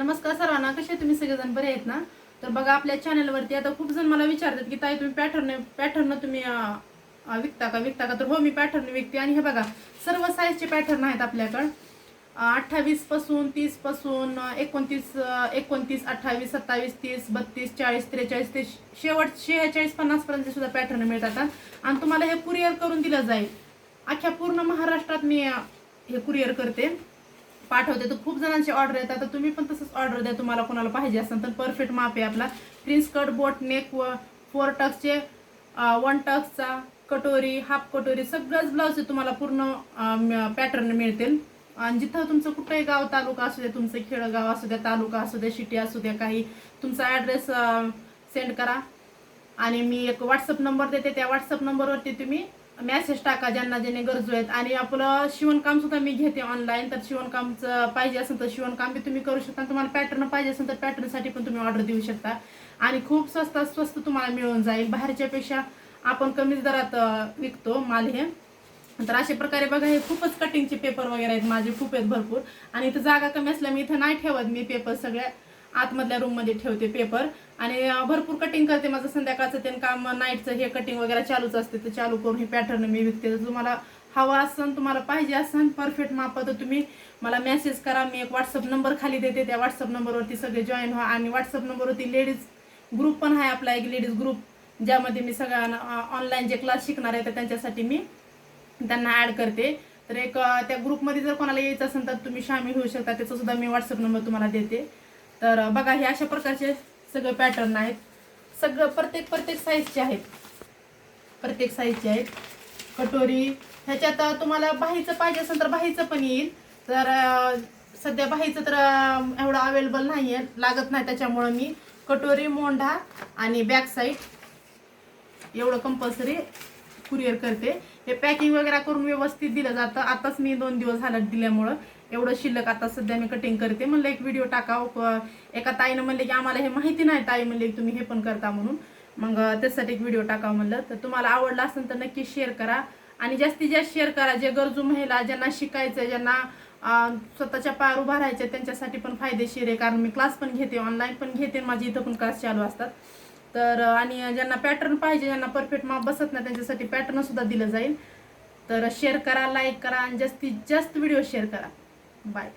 नमस्कार सर्वांना कसे तुम्ही सगळेजण? बरे आहेत ना? तर बघा आपल्या चॅनलवरती आता खूप जण मला विचारतात की ताई तुम्ही पॅटर्न पॅटर्न तुम्ही विकता का? विकता का? तर हो मी पॅटर्न विकते. आणि हे बघा सर्व साईजचे पॅटर्न आहेत आपल्याकडं. अठ्ठावीसपासून तीसपासून एकोणतीस एकोणतीस अठ्ठावीस सत्तावीस तीस बत्तीस चाळीस त्रेचाळीस ते शेवट शेहेचाळीस पन्नास पर्यंत सुद्धा पॅटर्न मिळतात आणि तुम्हाला हे कुरिअर करून दिलं जाईल. अख्ख्या पूर्ण महाराष्ट्रात मी हे कुरिअर करते. पाठवते. तर खूप जणांची ऑर्डर येतात. तर तुम्ही पण तसंच ऑर्डर द्या. तुम्हाला कोणाला पाहिजे असेल तर परफेक्ट माप आहे आपला. प्रिन्स कट बोट नेक व फोर टक्सचे वन टक्सचा कटोरी हाफ कटोरी सगळंच ब्लाऊज तुम्हाला पूर्ण पॅटर्न मिळतील. आणि जिथं तुमचं कुठंही गाव तालुका असू द्या तुमचं खेडगाव असू द्या तालुका असू द्या सिटी असू द्या काही तुमचा ॲड्रेस सेंड करा. आणि मी एक व्हॉट्सअप नंबर देते. त्या व्हॉट्सअप नंबरवरती तुम्ही मेसेज टाका ज्यांना ज्याने गरजू आहेत. आणि आपलं शिवणकाम सुद्धा मी घेते ऑनलाईन तर शिवणकामचं पाहिजे असेल तर शिवणकाम बी तुम्ही करू शकता. तुम्हाला पॅटर्न पाहिजे असेल तर पॅटर्नसाठी पण तुम्ही ऑर्डर देऊ शकता. आणि खूप स्वस्तात स्वस्त तुम्हाला मिळून जाईल. बाहेरच्यापेक्षा आपण कमीच दरात विकतो माल हे. तर अशा प्रकारे बघा हे खूपच कटिंगचे पेपर वगैरे आहेत. माझे खूप आहेत भरपूर. आणि इथं जागा कमी असल्या मी इथं नाही ठेवत मी पेपर सगळ्या. आतमधल्या रूममध्ये ठेवते पेपर आणि भरपूर कटिंग करते माझं संध्याकाळचं ते काम नाईटचं हे कटिंग वगैरे चालूच असते. तर चालू करून हे पॅटर्न मी विकते. तर तुम्हाला हवा असन तुम्हाला पाहिजे असन परफेक्ट माप तर तुम्ही मला मेसेज करा. मी एक व्हॉट्सअप नंबर खाली देते. त्या व्हॉट्सअप नंबरवरती सगळे जॉईन व्हा. आणि व्हॉट्सअप नंबरवरती लेडीज ग्रुप पण आहे आपला एक लेडीज ग्रुप ज्यामध्ये मी सगळ्यांना ऑनलाईन जे क्लास शिकणार आहे तर त्यांच्यासाठी मी त्यांना ॲड करते. तर एक त्या ग्रुपमध्ये जर कोणाला यायचं असेल तर तुम्ही सामील होऊ शकता. त्याचा सुद्धा मी व्हॉट्सअप नंबर तुम्हाला देते. तर बघा हे अशा प्रकारचे सगळे पॅटर्न आहेत. सगळं प्रत्येक प्रत्येक साईजचे आहेत. प्रत्येक साईजचे आहेत. कटोरी ह्याच्यात तुम्हाला बाहीचं पाहिजे असेल तर बाहीचं पण येईल. तर सध्या बाहीचं तर एवढं अवेलेबल नाही आहे लागत नाही त्याच्यामुळं मी कटोरी मोंढा आणि बॅक साईड एवढं कंपल्सरी कुरिअर करते. हे पॅकिंग वगैरे करून व्यवस्थित दिलं जातं. आताच मी दोन दिवस झालं दिल्यामुळं एवढं शिल्लक आता सध्या मी कटिंग करते. म्हणलं एक व्हिडिओ टाकाव. एका ताईनं म्हणले की आम्हाला हे माहिती नाही ताई म्हणले की तुम्ही हे पण करता म्हणून. मग त्यासाठी एक व्हिडिओ टाकाव म्हणलं. तर तुम्हाला आवडला असेल तर नक्की शेअर करा. आणि जास्तीत जास्त शेअर करा. जे गरजू महिला ज्यांना शिकायचं ज्यांना स्वतःच्या पायावर उभा त्यांच्यासाठी पण फायदेशीर आहे. कारण मी क्लास पण घेते ऑनलाईन पण घेते माझी इथं पण क्लास चालू असतात. तर आणि ज्यांना पॅटर्न पाहिजे ज्यांना परफेक्ट माप बसत नाही त्यांच्यासाठी पॅटर्न सुद्धा दिलं जाईल. तर शेअर करा लाईक करा आणि जास्तीत जास्त व्हिडिओ शेअर करा. बाय